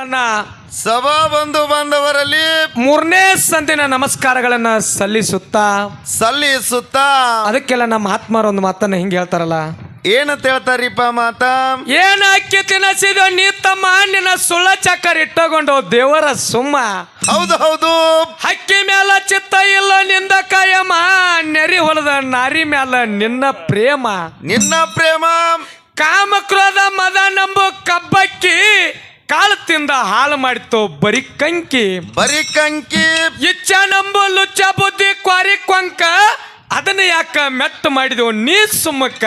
ನನ್ನ ಸಭಾ ಬಂಧು ಬಾಂಧವರಲ್ಲಿ ಮೂರನೇ ಸಂತಿನ ನಮಸ್ಕಾರಗಳನ್ನ ಸಲ್ಲಿಸುತ್ತಾ? ಸಲ್ಲಿಸುತ್ತಾ. ಅದಕ್ಕೆಲ್ಲ ನಮ್ಮ ಆತ್ಮರ ಒಂದು ಮಾತನ್ನ ಹಿಂಗೆ ಹೇಳ್ತಾರಲ್ಲ? ಏನಂತ ಹೇಳ್ತಾರಿಪ್ಪ ಮಾತ? ಏನ ಅಕ್ಕಿ ತಿನ್ನಸಿದ ನೀ ತಮ್ಮ ನಿನ್ನ ಸುಳ್ಳ ಚಕ್ಕರ್ ಇಟ್ಟಕೊಂಡು ದೇವರ ಸುಮ್ಮ. ಹೌದು ಹೌದು. ಹಕ್ಕಿ ಮ್ಯಾಲ ಚಿತ್ತ ಇಲ್ಲ ನಿಂದ ಕಾಯಮ್ಮ ನೆರಿ ಹೊಲದ ನಾರಿ ಮ್ಯಾಲ ನಿನ್ನ ಪ್ರೇಮ. ನಿನ್ನ ಪ್ರೇಮ. ಕಾಮ ಕ್ರೋಧ ಮದ ನಂಬು ಕಬ್ಬಕ್ಕಿ. ಕಾಳು ತಿಂದ ಹಾಳು ಮಾಡಿತ್ತು ಬರಿ ಕಂಕಿ. ಬರೀ ಕಂಕಿ. ಇಚ್ಛ ನಂಬು ಲುಚ್ಚ ಬುದ್ಧಿ ಕ್ವಾರಿ ಕೊಂಕ. ಅದನ್ನ ಯಾಕ ಮೆಟ್ಟ ಮಾಡಿದೆವು ನೀ ಸುಮ್ಮಕ್ಕ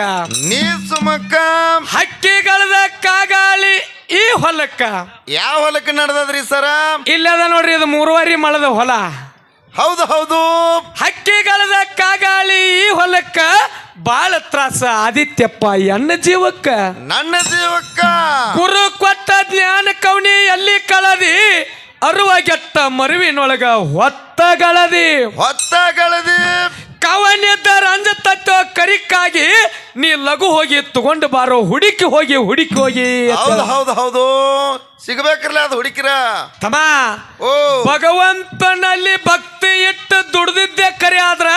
ನೀ ಸುಮ್ಮಕ್ಕ ಹಕ್ಕಿಗಳದ ಕಾಗಾಳಿ ಈ ಹೊಲಕ್ಕ. ಯಾವ ಹೊಲಕ್ಕೆ ನಡೆದದ್ರಿ ಸರ? ಇಲ್ಲದ ನೋಡ್ರಿ ಇದು ಮೂರುವರಿ ಮಳದ ಹೊಲ. ಹೌದು ಹೌದು. ಹಕ್ಕಿಗಳದ ಕಾಗಾಳಿ ಈ ಹೊಲಕ್ಕ. ಬಾಳ ತ್ರಾಸ ಆದಿತ್ಯಪ್ಪ ಎನ್ನ ಜೀವಕ್ಕ? ನನ್ನ ಜೀವಕ್ಕ? ಗುರು ಕೊಟ್ಟ ಜ್ಞಾನ ಕವನಿ ಎಲ್ಲಿ ಕಳದಿ? ಅರುವಗೆಟ್ಟ ಮರುವಿನೊಳಗ ಹೊತ್ತಗಳದಿ ಹೊತ್ತಗಳದಿ ಕವನಿದ್ದ ರಂಜ ತತ್ತೋ ಕರಿಕ್ಕಾಗಿ ಲಘು ಹೋಗಿ ತಗೊಂಡು ಬಾರೋ ಹುಡುಕಿ ಹೋಗಿ ಹುಡುಕಿ ಹೋಗಿ ಹೌದು ಹೌದು ಹೌದು. ಸಿಗ್ಬೇಕ್ರಲ್ಲ ಅದು ಹುಡುಕಿರ. ತಮ್ಮ ಓ. ಭಗವಂತನಲ್ಲಿ ಭಕ್ತಿ ಇಟ್ಟು ದುಡ್ದಿದ್ದೆ ಕರೆ ಆದ್ರ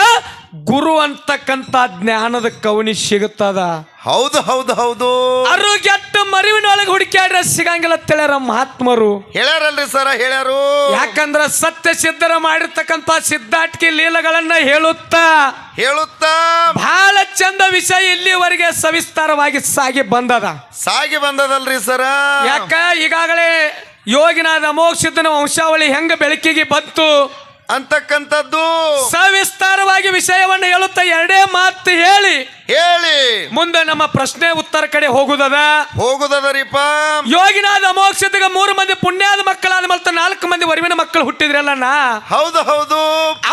ಗುರು ಅಂತಕ್ಕಂತ ಜ್ಞಾನದ ಕವನಿ ಸಿಗುತ್ತದ? ಹೌದು ಹೌದು ಹೌದು. ಅರುಗೆಟ್ಟು ಮರಿವಿನೊಳಗೆ ಹುಡುಕ್ಯಾಡ್ರೆ ಸಿಗಂಗಿಲ್ಲ ತಿಳಿಯರ ಮಹಾತ್ಮರು. ಹೇಳ್ಯಾರಲ್ರಿ ಸರ ಹೇಳ್ಯಾರು. ಯಾಕಂದ್ರ ಸತ್ಯ ಸಿದ್ಧರ ಮಾಡಿರ್ತಕ್ಕಂತ ಸಿದ್ಧಾಟಿಕೆ ಲೀಲಗಳನ್ನ ಹೇಳುತ್ತಾ? ಹೇಳುತ್ತಾ? ಬಹಳ ಚಂದ ವಿಷಯ ಇಲ್ಲಿವರೆಗೆ ಸವಿಸ್ತಾರವಾಗಿ ಸಾಗಿ ಬಂದದ. ಸಾಗಿ ಬಂದದಲ್ರಿ ಸರ. ಯಾಕ? ಈಗಾಗಲೇ ಯೋಗಿನಾದ ಮೋಕ್ಷಿತನ ವಂಶಾವಳಿ ಹೆಂಗ ಬೆಳಕಿಗೆ ಬಂತು? ಅಂತಕ್ಕಂಥದ್ದು. ಸವಿಸ್ತಾರವಾಗಿ ವಿಷಯವನ್ನು ಹೇಳುತ್ತಾ ಎರಡೇ ಮಾತು ಹೇಳಿ ಮುಂದೆ ನಮ್ಮ ಪ್ರಶ್ನೆ ಉತ್ತರ ಕಡೆ ಹೋಗುದದ? ಹೋಗುದದರಿಪ್ಪ. ಯೋಗಿನಾದ ಮೋಕ್ಷದಾಗ ಮೂರು ಮಂದಿ ಪುಣ್ಯಾದ ಮಕ್ಕಳಾದ ಮತ್ತೆ ನಾಲ್ಕು ಮಂದಿ ವರಿವಿನ ಮಕ್ಕಳು ಹುಟ್ಟಿದ್ರಲ್ಲ ಹೌದು ಹೌದು.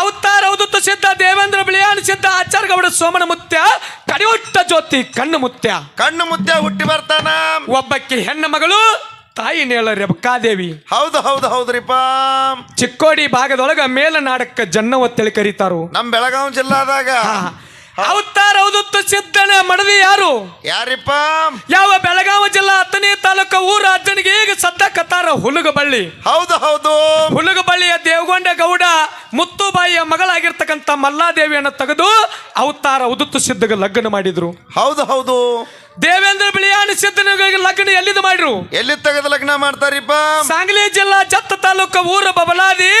ಅವತಾರ ಹೌದು ಸಿದ್ಧ ದೇವೇಂದ್ರ ಬಿಳಿಯಾಣ ಸಿದ್ಧ ಆಚಾರ್ಯ ಗೌಡ ಸೋಮನ ಮುತ್ಯ ಕಡಿಯುಟ್ಟ ಜ್ಯೋತಿ ಕಣ್ಣು ಮುತ್ಯ. ಕಣ್ಣು ಮುತ್ಯ ಹುಟ್ಟಿ ಬರ್ತಾನ. ಒಬ್ಬಕ್ಕೆ ಹೆಣ್ಣು ಮಗಳು ತಾಯಿ ನೇಳ ರೆಬಕಾದೇವಿ ಹೌದು ಹೌದು ಹೌದ್ರಿಪ್ಪ. ಚಿಕ್ಕೋಡಿ ಭಾಗದೊಳಗ ಮೇಲನಾಡಕ್ಕ ಜನ್ನವತ್ತೇಳಿ ಕರೀತಾರು. ನಮ್ ಬೆಳಗಾವಿ ಜಿಲ್ಲಾದಾಗ ಅವತಾರ ಅವಧೂತ ಸಿದ್ಧನೆ ಮಡದಿ ಯಾರು? ಯಾರಿಪ್ಪ? ಯಾವ ಬೆಳಗಾವಿ ಜಿಲ್ಲಾ ಹತ್ತನೇ ತಾಲೂಕು ಊರ ಅಜ್ಜನಿಗೆ ಈಗ ಸದ್ದ ಕತ್ತಾರ ಹುಲಗಬಳ್ಳಿ. ಹೌದು ಹೌದು. ಹುಲಗಬಳ್ಳಿಯ ದೇವಗೊಂಡ ಗೌಡ ಮುತ್ತುಬಾಯಿಯ ಮಗಳಾಗಿರ್ತಕ್ಕಂಥ ಮಲ್ಲಾದೇವಿಯನ್ನು ತೆಗೆದು ಅವತಾರ ಉದುತ್ತು ಸಿದ್ಧಗ ಲಗ್ನ ಮಾಡಿದ್ರು. ಹೌದು ಹೌದು. ದೇವೇಂದ್ರ ಬಿಳಿಯಾಣ ಸಿದ್ಧನಿಗೆ ಲಗ್ನ ಎಲ್ಲಿದು ಮಾಡ್ರು? ಎಲ್ಲಿ ತೆಗೆದ ಲಗ್ನ ಮಾಡ್ತಾರಿಪ್ಪ? ಸಾಂಗ್ಲಿ ಜಿಲ್ಲಾ ಜತ್ತ ತಾಲೂಕ ಊರ ಬಬಲಾದಿ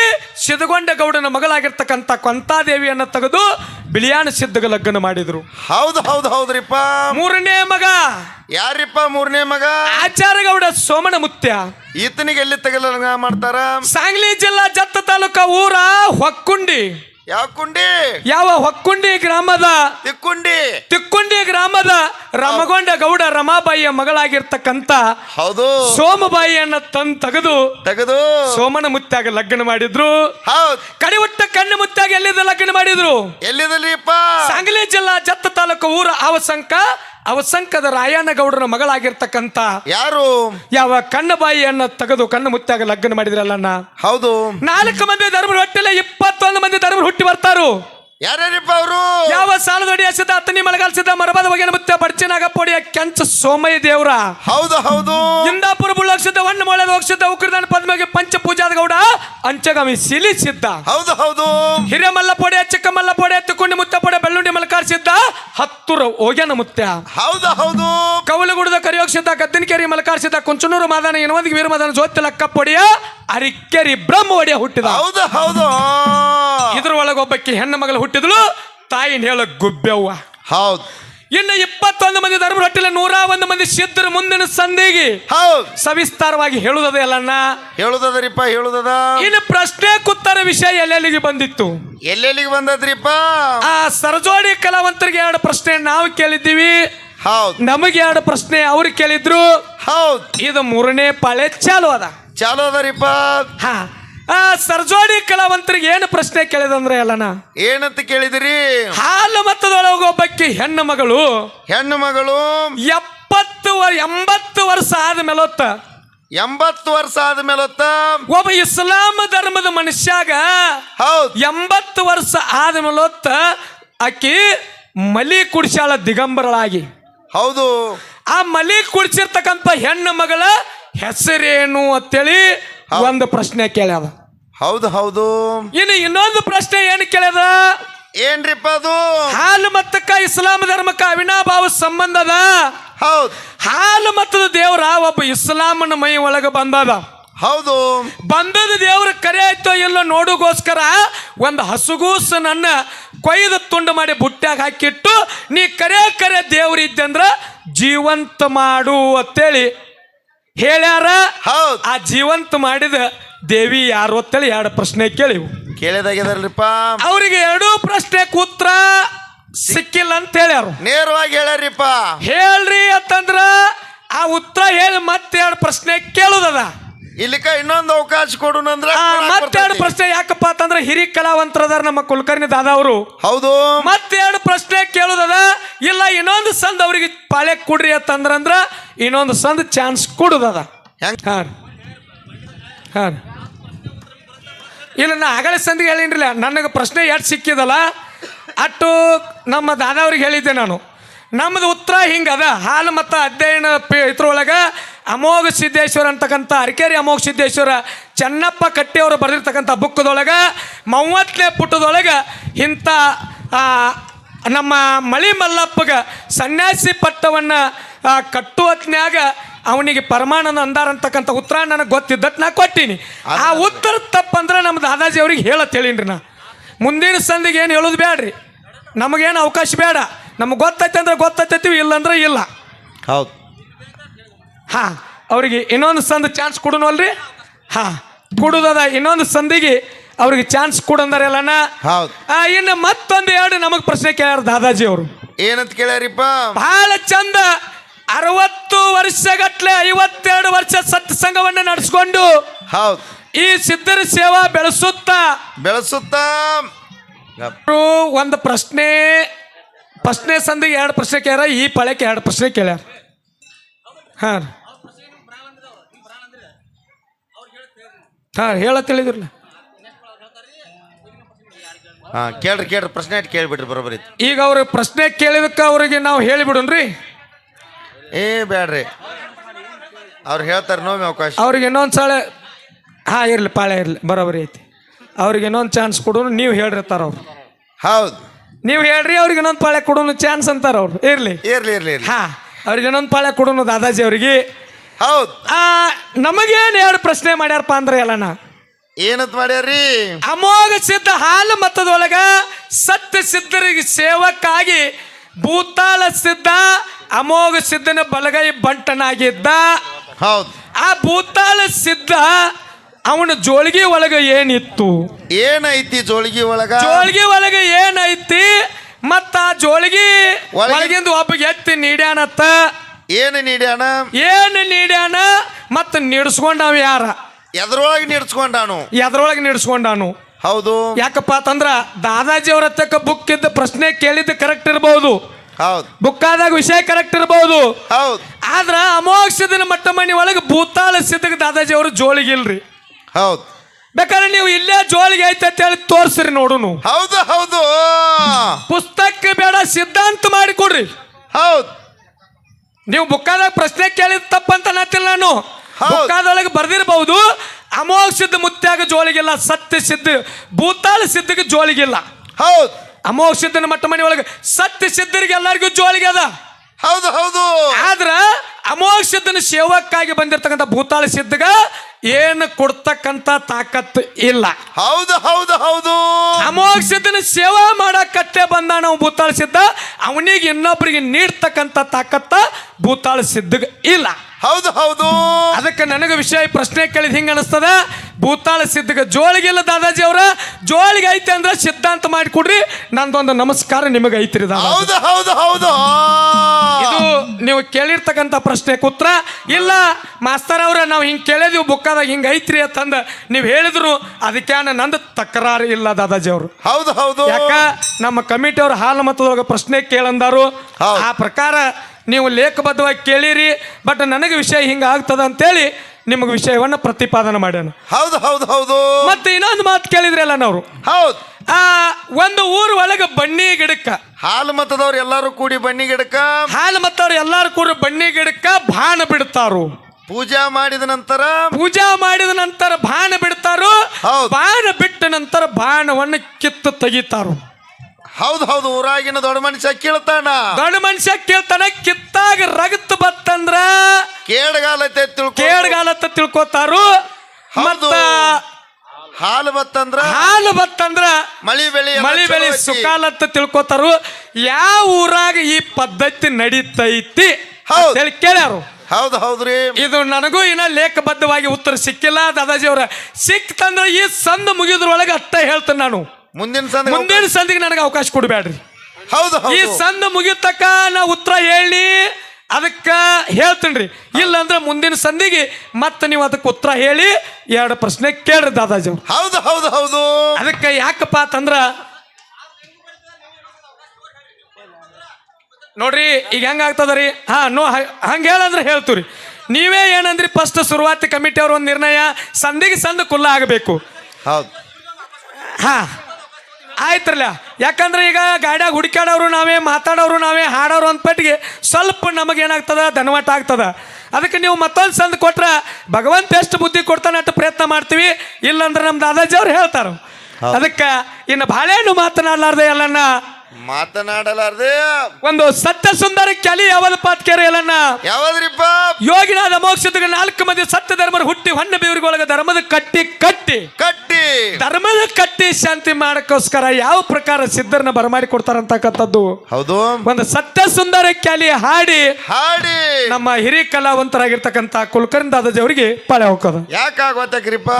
ಸಿದ್ಧಗೊಂಡ ಗೌಡನ ಮಗಳಾಗಿರ್ತಕ್ಕಂಥ ಕೊಂತಾದೇವಿಯನ್ನ ತೆಗೆದು ಬಿಳಿಯಾಣ ಸಿದ್ಧಗ ಲಗ್ನ ಮಾಡಿದ್ರು. ಹೌದು ಹೌದು ಹೌದ್ರಿಪ್ಪ. ಮೂರನೇ ಮಗ. ಯಾರಿಪ್ಪ ಮೂರನೇ ಮಗ? ಆಚಾರ ಗೌಡ ಸೋಮನ ಮುತ್ಯ. ಈತನಿಗೆ ಎಲ್ಲಿ ತೆಗೆದ ಲಗ್ನ ಮಾಡ್ತಾರ? ಸಾಂಗ್ಲಿ ಜಿಲ್ಲಾ ಜತ್ತ ತಾಲೂಕ ಊರ ಹೊಕ್ಕುಂಡಿ. ಯಾವ ಕುಂಡಿ? ಯಾವ ಹೊಕ್ಕುಂಡಿ ಗ್ರಾಮದ? ತಿಕ್ಕುಂಡಿ. ತಿಕ್ಕುಂಡಿ ಗ್ರಾಮದ ರಮಗೊಂಡ ಗೌಡ ರಮಾಬಾಯಿಯ ಮಗಳಾಗಿರ್ತಕ್ಕಂತ ಹೌದು. ಸೋಮಬಾಯಿಯನ್ನ ತಂದು ತೆಗೆದು ತೆಗೆದು. ಸೋಮನ ಮುತ್ತಾಗ ಲಗ್ನ ಮಾಡಿದ್ರು. ಹೌದು. ಕಡಿವಟ್ಟ ಕಣ್ಣು ಮುತ್ತಾಗ ಎಲ್ಲಿದ ಲಗ್ನ ಮಾಡಿದ್ರು? ಎಲ್ಲಿದಲ್ಲಿಪ್ಪ ಸಾಂಗ್ಲಿ ಜಿಲ್ಲಾ ಜತ್ತ ತಾಲೂಕು ಊರ ಅವಸಂಕ ಅವಸಂಕದ ರಾಯಣ್ಣ ಗೌಡರ ಮಗಳಾಗಿರ್ತಕ್ಕಂಥ ಯಾರು? ಯಾವ ಕಣ್ಣ ಬಾಯಿಯನ್ನ ತೆಗೆದು ಕಣ್ಣು ಮುತ್ತಾಗ ಲಗ್ನ ಮಾಡಿದ್ರಲ್ಲಣ್ಣ? ಹೌದು. ನಾಲ್ಕು ಮಂದಿ ಧರ್ಮರು ಹೊಟ್ಟಿಲ್ಲ ಇಪ್ಪತ್ತೊಂದು ಮಂದಿ ಧರ್ಮರು ಹುಟ್ಟಿ ಬರ್ತಾರು. ಯಾರ್ಯಾರಿಪ್ಪ ಅವರು? ಯಾವ ಸಾಲದೊಡಿ ಹಸಿದ ಅತ್ತನಿ ಮಳೆಗಾಲಸಿದ ಮರಬದ ಮತ್ತೆ ಮುತ್ತೆ ಬಡ್ಚಿನಾಗಪ್ಪೊಡಿಯ ಕೆಂಚ ಸೋಮಯ್ಯ ದೇವ್ರ. ಹೌದು ಹೌದು. ಇಂದಾಪುರ ಬುಳ್ಳಕ್ಷದ ವಣ್ಣ ಮೊಳೆದ ಹೋಗ್ಸಿದ್ದ ಉಕ್ರದಾನ ಪದ್ಮಗೆ ಪಂಚ ಪೂಜಾದ ಗೌಡ ಅಂಚಗಮಿ ಸಿಲಿಸಿದ್ದ ಹೌದು ಹೌದು. ಹಿರಿಯ ಪೊಡೆ ಚಿಕ್ಕ ಪೊಡೆ ತುಕ್ಕುಂಡಿ ಮುತ್ತ ಪೊಡೆ ಬೆಳ್ಳುಂಡಿ ಮಲಕಾರ್ಸಿದ್ದ ಹತ್ತುರ ಹೋಗ್ಯಾನ ಮುತ್ತ. ಹೌದು ಹೌದು. ಕವಲಗುಡದ ಕರಿಯೋಕ್ಷದ ಗದ್ದಿನಕೇರಿ ಮಲಕಾರ್ಸಿದ್ದ ಕುಂಚನೂರು ಮಾದಾನ ಇನವಂದಿಗೆ ವೀರಮಾದಾನ ಜೋತಿ ಲಕ್ಕ ಪೊಡಿಯ ಅರಿಕೆರಿ ಬ್ರಹ್ಮ ಒಡೆಯ ಹುಟ್ಟಿದ. ಹೌದು ಹೌದು. ಇದ್ರ ಒಳಗೆ ಒಬ್ಬಕ್ಕೆ ಹೆಣ್ಣು ಮಗಳು ಹುಟ್ಟಿದಳು ತಾಯಿನ ಹೇಳ ಗುಬ್ಬೆವ್ವ. ಹೌದು. ಇನ್ನು ಇಪ್ಪತ್ತೊಂದು ಮಂದಿ ಧರ್ಮ ರೊಟ್ಟಿಲ್ಲ ನೂರ ಒಂದು ಮಂದಿ ಸಿದ್ಧರು ಮುಂದಿನ ಸಂದಿಗೆ ಹೌದು. ಸವಿಸ್ತಾರವಾಗಿ ಹೇಳುದದ ಎಲ್ಲಣ್ಣ ಹೇಳುದ್ರಿಪ್ಪ ಹೇಳುದದ. ಇನ್ನು ಪ್ರಶ್ನೆ ಕುತ್ತರ ವಿಷಯ ಎಲ್ಲೆಲ್ಲಿಗೆ ಬಂದಿತ್ತು? ಎಲ್ಲೆಲ್ಲಿಗೆ ಬಂದದ್ರಿಪ್ಪ? ಆ ಸರಜೋಡಿ ಕಲಾವಂತರಿಗೆ ಎರಡು ಪ್ರಶ್ನೆ ನಾವು ಕೇಳಿದ್ದೀವಿ. ಹೌದು. ನಮಗೆ ಎರಡು ಪ್ರಶ್ನೆ ಅವ್ರು ಕೇಳಿದ್ರು. ಹೌದು. ಇದು ಮೂರನೇ ಪಾಳೆ ಚಾಲು ಅದ. ಚಾಲು ಅದರಿಪ್ಪ. ಹಾ. ಆ ಸರ್ಜೋಡಿ ಕಲಾವಂತರಿಗೆ ಏನು ಪ್ರಶ್ನೆ ಕೇಳಿದಂದ್ರೆ ಅಲ್ಲಣ್ಣ? ಏನಂತ ಕೇಳಿದಿರಿ? ಹಾಲು ಮತದೊಳಗೆ ಒಬ್ಬಕ್ಕೆ ಹೆಣ್ಣು ಮಗಳು. ಹೆಣ್ಣು ಮಗಳು? ಎಪ್ಪತ್ತು ಎಂಬತ್ತು ವರ್ಷ ಆದ ಮೇಲೊತ್ತ. ಎಂಬತ್ತು ವರ್ಷ ಆದ ಹೊತ್ತ ಒಬ್ಬ ಇಸ್ಲಾಂ ಧರ್ಮದ ಮನುಷ್ಯಾಗ ಹೌದು. ಎಂಬತ್ತು ವರ್ಷ ಆದ ಮೇಲೊತ್ತ ಆಕಿ ಮಲಿ ಕುಡಿಸಾಳ ದಿಗಂಬರಳಾಗಿ. ಹೌದು. ಆ ಮಲಿ ಕುಡಿಸಿರ್ತಕ್ಕಂಥ ಹೆಣ್ಣು ಮಗಳ ಹೆಸರೇನು ಅಂತೇಳಿ ಒಂದು ಪ್ರಶ್ನೆ ಕೇಳ್ಯಾವ ಹೌದು ಹೌದು. ಇನ್ನು ಇನ್ನೊಂದು ಪ್ರಶ್ನೆ ಏನು ಕೇಳ್ಯದ? ಏನ್ರಿಪ್ಪ ಅದು? ಹಾಲು ಮತ್ತಕ್ಕ ಇಸ್ಲಾಂ ಧರ್ಮಕ್ಕ ಅವಿನಾಭಾವ ಸಂಬಂಧದ ಹೌದು. ಹಾಲು ಮತ್ತದ ದೇವ್ರ ಒಬ್ಬ ಇಸ್ಲಾಮನ ಮೈ ಒಳಗೆ ಬಂದದ. ಹೌದು. ಬಂದದ ದೇವ್ರ ಕರೆ ಆಯ್ತೋ ಎಲ್ಲೋ ನೋಡುಗೋಸ್ಕರ ಒಂದು ಹಸುಗೂಸ ನನ್ನ ಕೊಯ್ದು ತುಂಡು ಮಾಡಿ ಬುಟ್ಟ್ಯಾಗ ಹಾಕಿಟ್ಟು ನೀ ಕರೆ ಕರೆ ದೇವ್ರ ಇದ್ದಂದ್ರ ಜೀವಂತ ಮಾಡು ಅಂತೇಳಿ ಹೇಳ್ಯಾರ? ಹೌದು. ಆ ಜೀವಂತ ಮಾಡಿದ ದೇವಿ ಯಾರು ಅಂತೇಳಿ ಎರಡು ಪ್ರಶ್ನೆ ಕೇಳಿವು. ಕೇಳಿದಾಗ್ಯದಲ್ರಿಪ್ಪ. ಅವರಿಗೆ ಎರಡೂ ಪ್ರಶ್ನೆ ಕೂತ್ರ ಸಿಕ್ಕಿಲ್ಲ ಅಂತ ಹೇಳ್ಯಾರು. ನೇರವಾಗಿ ಹೇಳ್ಯಾರಿಪ್ಪ. ಹೇಳ್ರಿ ಅಂತಂದ್ರ ಆ ಉತ್ತರ ಹೇಳಿ ಮತ್ತೆ ಎರಡು ಪ್ರಶ್ನೆ ಕೇಳುದದ. ಇಲ್ಲಿಕ ಇನ್ನೊಂದು ಅವಕಾಶ ಕೊಡುನಂದ್ರ ಆ, ಮತ್ತೆರಡು ಪ್ರಶ್ನೆ ಯಾಕಪ್ಪ ಅಂತಂದ್ರೆ ಹಿರಿ ಕಲಾವಂತರದಾರ ನಮ್ಮ ಕುಲಕರ್ಣಿ ದಾದಾ ಅವರು. ಹೌದು. ಮತ್ತೆರಡು ಪ್ರಶ್ನೆ ಕೇಳುದದ. ಇಲ್ಲ ಇನ್ನೊಂದು ಸಂದ್ ಅವ್ರಿಗೆ ಪಾಳೆ ಕೊಡ್ರಿ ಅಂತಂದ್ರಂದ್ರ ಇನ್ನೊಂದು ಸಂದ್ ಚಾನ್ಸ್ ಕೊಡುದದ ಹೆಂಗೆ? ಹಾಂ. ಇಲ್ಲ ನಾ ಆಗಲೇ ಸಂದಿಗೆ ಹೇಳಿನ್ರಿಲ್ಲ ನನಗೆ ಪ್ರಶ್ನೆ ಎಷ್ಟು ಸಿಕ್ಕಿದಲ್ಲ ಅಟ್ಟು ನಮ್ಮ ದಾದಾವ್ರಿಗೆ ಹೇಳಿದ್ದೆ ನಾನು. ನಮ್ಮದು ಉತ್ತರ ಹಿಂಗದ ಹಾಲು ಮತ್ತು ಅಧ್ಯಯನ ಪಿ ಇದ್ರೊಳಗೆ ಅಮೋಘ ಸಿದ್ದೇಶ್ವರ ಅಂತಕ್ಕಂಥ ಅರಕೇರಿ ಅಮೋಘ ಸಿದ್ದೇಶ್ವರ ಚೆನ್ನಪ್ಪ ಕಟ್ಟಿಯವರು ಬರೆದಿರ್ತಕ್ಕಂಥ ಬುಕ್ಕದೊಳಗೆ ಮೂವತ್ತನೇ ಪುಟದೊಳಗೆ ಇಂಥ ನಮ್ಮ ಮಳಿ ಮಲ್ಲಪ್ಪಗ ಸನ್ಯಾಸಿ ಪಟ್ಟವನ್ನು ಕಟ್ಟುವತ್ನ್ಯಾಗ ಅವನಿಗೆ ಪರಮಾನಂದ ಅಂದಾರಂತಕ್ಕಂಥ ಉತ್ತರ ನನಗೆ ಗೊತ್ತಿದ್ದಟ್ ನಾ ಕೊಟ್ಟೀನಿ. ಆ ಉತ್ತರ ತಪ್ಪಂದ್ರೆ ನಮ್ಮ ದಾದಾಜಿ ಅವ್ರಿಗೆ ಹೇಳತ್ ಹೇಳಿನ್ರಿ ನಾ. ಮುಂದಿನ ಸಂದಿಗೆ ಏನು ಹೇಳೋದು ಬೇಡ್ರಿ ನಮಗೇನು ಅವಕಾಶ ಬೇಡ ನಮಗೆ ಗೊತ್ತೈತೆ ಅಂದ್ರೆ ಗೊತ್ತೈತಿವಿ ಇಲ್ಲಂದ್ರೆ ಇಲ್ಲ. ಹೌದು. ಹಾಂ ಅವ್ರಿಗೆ ಇನ್ನೊಂದು ಸಂದ ಚಾನ್ಸ್ ಕೊಡೋಣಲ್ರಿ ಹಾಂ ಕೊಡೋದದ ಇನ್ನೊಂದು ಸಂದಿಗೆ ಅವ್ರಿಗೆ ಚಾನ್ಸ್ ಕೊಡಂದಾರಲ್ಲನ ಹೌದು. ಆ, ಇನ್ನು ಮತ್ತೊಂದು ಎರಡು ನಮಗೆ ಪ್ರಶ್ನೆ ಕೇಳ್ಯಾರ ದಾದಾಜಿ ಅವರು. ಏನಂತ ಕೇಳ್ಯಾರಿಪ್ಪ? ಬಹಳ ಚಂದ ಅರವತ್ತು ವರ್ಷಗಟ್ಲೆ ಐವತ್ತೆರಡು ವರ್ಷ ಸತ್ಸಂಗವನ್ನ ನಡೆಸ್ಕೊಂಡು ಹೌದು. ಈ ಸಿದ್ಧರ ಸೇವಾ ಬೆಳೆಸುತ್ತ. ಬೆಳೆಸುತ್ತ? ಅವ್ರು ಒಂದು ಪ್ರಶ್ನೆ ಪ್ರಶ್ನೆ ಸಂದಿಗೆ ಎರಡು ಪ್ರಶ್ನೆ ಕೇಳ್ಯಾರ ಈ ಪಳಕ್ಕೆ ಎರಡು ಪ್ರಶ್ನೆ ಕೇಳ್ಯಾರ. ಹಾಂ ಹಾಂ ಹೇಳ ತಿಳಿದ್ರಲ್ಲ ಹಾ ಕೇಳ್ರಿ ಕೇಳ್ರಿ ಪ್ರಶ್ನೆ ಇಟ್ಟು ಕೇಳ್ಬಿಡ್ರಿ ಬರೋಬ್ಬರಿ ಈಗ ಅವ್ರ ಪ್ರಶ್ನೆ ಕೇಳಿದಕ್ಕೆ ಅವ್ರಿಗೆ ನಾವು ಹೇಳಿಬಿಡೋಣ್ರಿ. ಏ ಬೇಡ್ರಿ ಅವ್ರು ಹೇಳ್ತಾರೆ ನೋವಿ ಅವಕಾಶ ಅವ್ರಿಗೆ ಇನ್ನೊಂದು ಸಲ ಹಾಂ ಇರಲಿ ಪಾಳೆ ಇರಲಿ ಬರೋಬ್ಬರಿ ಐತಿ. ಅವ್ರಿಗೆ ಇನ್ನೊಂದು ಚಾನ್ಸ್ ಕೊಡೋನು ನೀವು ಹೇಳಿರ್ತಾರ ಅವ್ರು. ಹೌದು. ನೀವು ಹೇಳ್ರಿ ಅವ್ರಿಗೆ ಇನ್ನೊಂದು ಪಾಳೆ ಕೊಡೋನು ಚಾನ್ಸ್ ಅಂತಾರ ಅವ್ರು. ಇರಲಿ. ಇರ್ಲಿ ಇರ್ಲಿ ಇರ್ಲಿ. ಹಾಂ ಅವ್ರಿಗೆ ಇನ್ನೊಂದು ಪಾಳೆ ಕೊಡೋನು ದಾದಾಜಿ ಅವ್ರಿಗೆ. ಹೌದು. ನಮಗೇನು ಎರಡು ಪ್ರಶ್ನೆ ಮಾಡ್ಯಾರಪ್ಪ ಅಂದ್ರೆ ಎಲ್ಲನ? ಏನಂತ ಮಾಡ್ಯಾರ್ರಿ? ಅಮೋಘ ಸಿದ್ಧ ಹಾಲು ಮತದೊಳಗ ಸತ್ಯ ಸಿದ್ಧರಿಗೆ ಸೇವಕ್ಕಾಗಿ ಭೂತಾಳ ಸಿದ್ಧ ಅಮೋಘ ಸಿದ್ಧನ ಬಲಗೈ ಬಂಟನಾಗಿದ್ದ. ಹೌದು. ಆ ಭೂತಾಳ ಸಿದ್ಧ ಅವನ ಜೋಳಿಗೆ ಒಳಗ ಏನಿತ್ತು? ಏನೈತಿ ಜೋಳಿಗೆ ಒಳಗ? ಜೋಳಿಗೆ ಒಳಗ ಏನೈತಿ? ಮತ್ತ ಆ ಜೋಳಿಗೆ ಒಳಗಿಂದ ಒಬ್ಬ ಎತ್ತಿ ನೀಡ್ಯಾನತ್ತ. ಏನು ನೀಡ್ಯಾನ? ಏನು ನೀಡ್ಯಾನ? ಮತ್ತ ನಿಡ್ಸ್ಕೊಂಡವ ಯಾರ? ಎದ್ರೊಳಗೆ ನಿಡ್ಸ್ಕೊಂಡಾನು. ಎದ್ರೊಳಗೆ ನಿಡ್ಸ್ಕೊಂಡಾನು. ಹೌದು. ಯಾಕಪ್ಪ ಅಂತಂದ್ರ ದಾದಾಜಿ ಅವ್ರ ಹತ್ತಕ್ಕ ಬುಕ್ ಇದ್ದ ಪ್ರಶ್ನೆ ಕೇಳಿದ್ದು ಕರೆಕ್ಟ್ ಇರಬಹುದು ಹೌದು. ಬುಕ್ಕಾದಾಗ ವಿಷಯ ಕರೆಕ್ಟ್ ಇರಬಹುದು ಹೌದು. ಆದ್ರ ದಿನ ಮಟ್ಟ ಮನಿ ಒಳಗೆ ಭೂತಾಳ ಸಿದ್ಧ ದಾದಾಜಿ ಅವರು ಜೋಳಿಗಿಲ್ರಿ ಹೌದು. ಬೇಕಾದ್ರೆ ನೀವು ಇಲ್ಲೇ ಜೋಳಿಗೆ ಐತೆ ಅಂತ ಹೇಳಿ ತೋರ್ಸ್ರಿ ನೋಡುನು. ಹೌದು ಹೌದು. ಪುಸ್ತಕ ಬೇಡ ಸಿದ್ಧಾಂತ ಮಾಡಿ ಕೊಡ್ರಿ. ಹೌದು. ನೀವು ಬುಕ್ಕಾದಾಗ ಪ್ರಶ್ನೆ ಕೇಳಿದ ತಪ್ಪಂತ ಅನ್ನತ್ತಿಲ್ಲ ನಾನು ಹೌದ್. ಬುಕ್ಕಾದೊಳಗೆ ಬರ್ದಿರಬಹುದು. ಅಮೋಘ ಸಿದ್ಧ ಮುತ್ಯಾಗ ಜೋಳಿಗಿಲ್ಲ ಸತ್ಯ ಸಿದ್ಧ ಭೂತಾಳ ಸಿದ್ಧಗೆ ಜೋಳಿಗಿಲ್ಲ. ಹೌದು. ಅಮೋಘ ಸಿದ್ಧನ ಮಟ್ಟ ಮನೆ ಒಳಗೆ ಸತ್ಯ ಸಿದ್ಧರಿಗೆ ಎಲ್ಲರಿಗೂ ಜೋಳಿಗೆ ಅದ. ಹೌದು ಹೌದು. ಆದ್ರ ಅಮೋಘ ಸಿದ್ಧನ ಸೇವಕ್ಕಾಗಿ ಬಂದಿರತಕ್ಕಂಥ ಭೂತಾಳ ಸಿದ್ಧಗ ಏನು ಕೊಡ್ತಕ್ಕಂಥ ತಾಕತ್ತು ಇಲ್ಲ. ಹೌದು ಹೌದು ಹೌದು. ಅಮೋಘ ಸಿದ್ಧನ ಸೇವಾ ಮಾಡಕತ್ತೆ ಬಂದ ನಾವು ಭೂತಾಳ ಸಿದ್ಧ. ಅವನಿಗೆ ಇನ್ನೊಬ್ಬರಿಗೆ ನೀಡ್ತಕ್ಕಂಥ ತಾಕತ್ತ ಭೂತಾಳ ಸಿದ್ಧಗ ಇಲ್ಲ. ಹೌದು ಹೌದು. ಅದಕ್ಕೆ ನನಗೆ ವಿಷಯ ಪ್ರಶ್ನೆ ಕೇಳಿದ ಹಿಂಗ ಅನಿಸ್ತದ? ಭೂತಾಳ ಸಿದ್ಧಗ ಜೋಳಿಗಿಲ್ಲ ದಾದಾಜಿ ಅವರ? ಜೋಳಿಗೆ ಐತೆ ಅಂದ್ರೆ ಸಿದ್ಧಾಂತ ಮಾಡಿಕೊಡ್ರಿ. ನಂದೊಂದು ನಮಸ್ಕಾರ ನಿಮಗೆ ಐತ್ರಿ ದಾದಾ ಹೌದು ಹೌದು ಹೌದು. ಇದು ನೀವು ಕೇಳಿರ್ತಕ್ಕಂಥ ಪ್ರಶ್ನೆ ಕೂತ್ರ. ಇಲ್ಲ ಮಾಸ್ತರ್ ಅವ್ರ ನಾವು ಹಿಂಗೆ ಕೇಳಿದೀವಿ ಬುಕ್ಕಾದಾಗ ಹಿಂಗೆ ಐತ್ರಿ ಅಂತಂದ ನೀವು ಹೇಳಿದ್ರು. ಅದಕ್ಕೆ ನಂದು ತಕರಾರು ಇಲ್ಲ ದಾದಾಜಿ ಅವರು. ಹೌದು ಹೌದು. ಯಾಕ? ನಮ್ಮ ಕಮಿಟಿ ಅವ್ರ ಹಾಲು ಮತದೊಳಗೆ ಪ್ರಶ್ನೆ ಕೇಳಂದಾರು. ಆ ಪ್ರಕಾರ ನೀವು ಲೇಖಬದ್ಧವಾಗಿ ಕೇಳಿರಿ ಬಟ್ ನನಗೆ ವಿಷಯ ಹಿಂಗೆ ಆಗ್ತದ ಅಂತೇಳಿ ನಿಮಗೆ ವಿಷಯವನ್ನು ಪ್ರತಿಪಾದನೆ ಮಾಡ್ಯಾನ. ಹೌದು ಹೌದು ಹೌದು. ಮತ್ತೆ ಇನ್ನೊಂದು ಮಾತು ಕೇಳಿದ್ರಲ್ಲ ನಾವು ಹೌದು. ಆ ಒಂದು ಊರ ಒಳಗೆ ಬನ್ನಿ ಗಿಡಕ್ಕ. ಹಾಲು ಮತದವ್ರು ಎಲ್ಲರೂ ಕೂಡಿ ಬನ್ನಿ ಗಿಡಕ್ಕ. ಹಾಲು ಮತ್ತವ್ರು ಎಲ್ಲಾರು ಕೂಡ ಬನ್ನಿ ಗಿಡಕ್ಕ ಬಾಣ ಬಿಡ್ತಾರು. ಪೂಜಾ ಮಾಡಿದ ನಂತರ. ಪೂಜಾ ಮಾಡಿದ ನಂತರ ಬಾಣ ಬಿಡ್ತಾರು. ಬಾಣ ಬಿಟ್ಟ ನಂತರ ಬಾಣವನ್ನು ಕಿತ್ತು ತೆಗಿತಾರು. ಹೌದು ಹೌದು ಊರಾಗಿನ ದೊಡ್ಡ ಮನುಷ್ಯ ಕೇಳ್ತಾನ. ದೊಡ್ಡ ಮನುಷ್ಯ ಕೇಳ್ತಾನ ಕಿತ್ತಾಗ ರಗತ್ ಬತ್ತಂದ್ರ ಕೇಡಗಾಲತೆ ತಿಳ್ಕೊ ಕೇಡ್ಗಾಲತ್ತ ತಿಳ್ಕೊತಾರು. ಹೌದು. ಮತ್ತ ಹಾಲು ಬತ್ತಂದ್ರ? ಹಾಲು ಬತ್ತಂದ್ರ ಮಳಿ ಬೆಳಿ ಎಲ್ಲ ಮಳಿ ಬೆಳಿ ಚಲೋ ಐತಿ. ತಿಳ್ಕೊತಾರು. ಯಾವ ಊರಾಗ ಈ ಪದ್ಧತಿ ನಡೀತೈತಿ ಹೌದು. ಹೇಳಿ ಕೇಳ್ಯಾರು. ಹೌದು ಹೌದ್ರಿ. ಇದು ನನಗೂ ಇನ್ನ ಲೇಖಬದ್ಧವಾಗಿ ಉತ್ತರ ಸಿಕ್ಕಿಲ್ಲ. ದಾದಾಜಿ ಅವ್ರ ಸಿಕ್ತಂದ್ರ ಈ ಸಂದ ಮುಗಿದ್ರೊಳಗೆ ಅಟ್ಟ ಹೇಳ್ತೇನೆ ನಾನು. ಮುಂದಿನ ಸಂದ ಮುಂದಿನ ಸಂದಿಗೆ ನನಗೆ ಅವಕಾಶ ಕೊಡಬೇಡ್ರಿ ಹೌದು ಈ ಹೌದು ಸಂದ ಮುಗಿತಕ್ಕ ನಾ ಉತ್ತರ ಹೇಳಿ ಅದಕ್ಕ ಹೇಳ್ತೀನಿ ಇಲ್ಲಂದ್ರೆ ಮುಂದಿನ ಸಂದಿಗೆ ಮತ್ತೆ ನೀವು ಅದಕ್ಕೆ ಉತ್ತರ ಹೇಳಿ ಎರಡು ಪ್ರಶ್ನೆ ಕೇಳ್ರಿ ದಾದಾಜಿ ಅವ್ರು. ಹೌದು ಹೌದು ಹೌದು. ಅದಕ್ಕೆ ಯಾಕಪ್ಪ ಅಂತಂದ್ರ ನೋಡ್ರಿ ಈಗ ಹೆಂಗ ರೀ? ಹಾ ನೋ ಹಂಗೆ ಹೇಳಂದ್ರೆ ಹೇಳ್ತೀವಿ ನೀವೇ ಏನಂದ್ರಿ ಫಸ್ಟ್ ಶುರುವಾತಿ ಕಮಿಟಿ ಅವ್ರ ಒಂದು ನಿರ್ಣಯ ಸಂದಿಗೆ ಸಂದ ಕುಲ್ಲ ಆಗಬೇಕು. ಹೌದು. ಹಾ ಆಯ್ತ್ರಲ್ಲ ಯಾಕಂದ್ರೆ ಈಗ ಗಾಡ್ಯಾಗ ಹುಡುಕಾಡೋರು ನಾವೇ ಮಾತಾಡೋರು ನಾವೇ ಹಾಡೋರು ಅಂತ ಪಟ್ಟಿಗೆ ಸ್ವಲ್ಪ ನಮಗೇನಾಗ್ತದ ಧನವಟ ಆಗ್ತದ. ಅದಕ್ಕೆ ನೀವು ಮತ್ತೊಂದು ಸಂದ್ ಕೊಟ್ರ ಭಗವಂತ ಎಷ್ಟು ಬುದ್ಧಿ ಕೊಡ್ತಾನೆ ಅಷ್ಟು ಪ್ರಯತ್ನ ಮಾಡ್ತೀವಿ ಇಲ್ಲಾಂದ್ರೆ ನಮ್ಮ ದಾದಾಜಿ ಅವ್ರು ಹೇಳ್ತಾರೆ. ಅದಕ್ಕೆ ಇನ್ನು ಬಾಳೆಹಣ್ಣು ಮಾತನಾಡಲಾರ್ದೆ ಎಲ್ಲನ್ನ ಮಾತನಾಡಲಾರ್ದೆ. ಒಂದು ಸತ್ಯ ಸುಂದರ ಕಲಿ ಯಾವದಪ್ಪ ಪಾತ್ ಕೇರಿ ಎಲ್ಲನ್ನ ಯಾವದ್ರಿಪ್ಪ ಯೋಗಿನಾದ ಮೋಕ್ಷದ ನಾಲ್ಕು ಮಂದಿ ಸತ್ಯ ಧರ್ಮರು ಹುಟ್ಟಿ ಹೊನ್ನ ಬೇವರಿಗೊಳಗ ಧರ್ಮದ ಕಟ್ಟಿ ಕಟ್ಟಿ. ಕಟ್ಟಿ. ಧರ್ಮದ ಕಟ್ಟಿ ಶಾಂತಿ ಮಾಡಕ್ಕೋಸ್ಕರ ಯಾವ ಪ್ರಕಾರ ಸಿದ್ಧರನ್ನ ಬರಮಾಡಿ ಕೊಡ್ತಾರಂತಕ್ಕಂಥದ್ದು ಹೌದು. ಒಂದು ಸತ್ಯ ಸುಂದರ ಕ್ಯಾಲಿ ಹಾಡಿ. ಹಾಡಿ. ನಮ್ಮ ಹಿರಿಯ ಕಲಾವಂತರಾಗಿರ್ತಕ್ಕಂಥ ಕುಲಕರ್ಣಿ ದಾದಾಜಿ ಅವರಿಗೆ ಪಾಳೆ ಹೋಗೋದು ಯಾಕಾಗೋತಕ್ರಿಪ್ಪ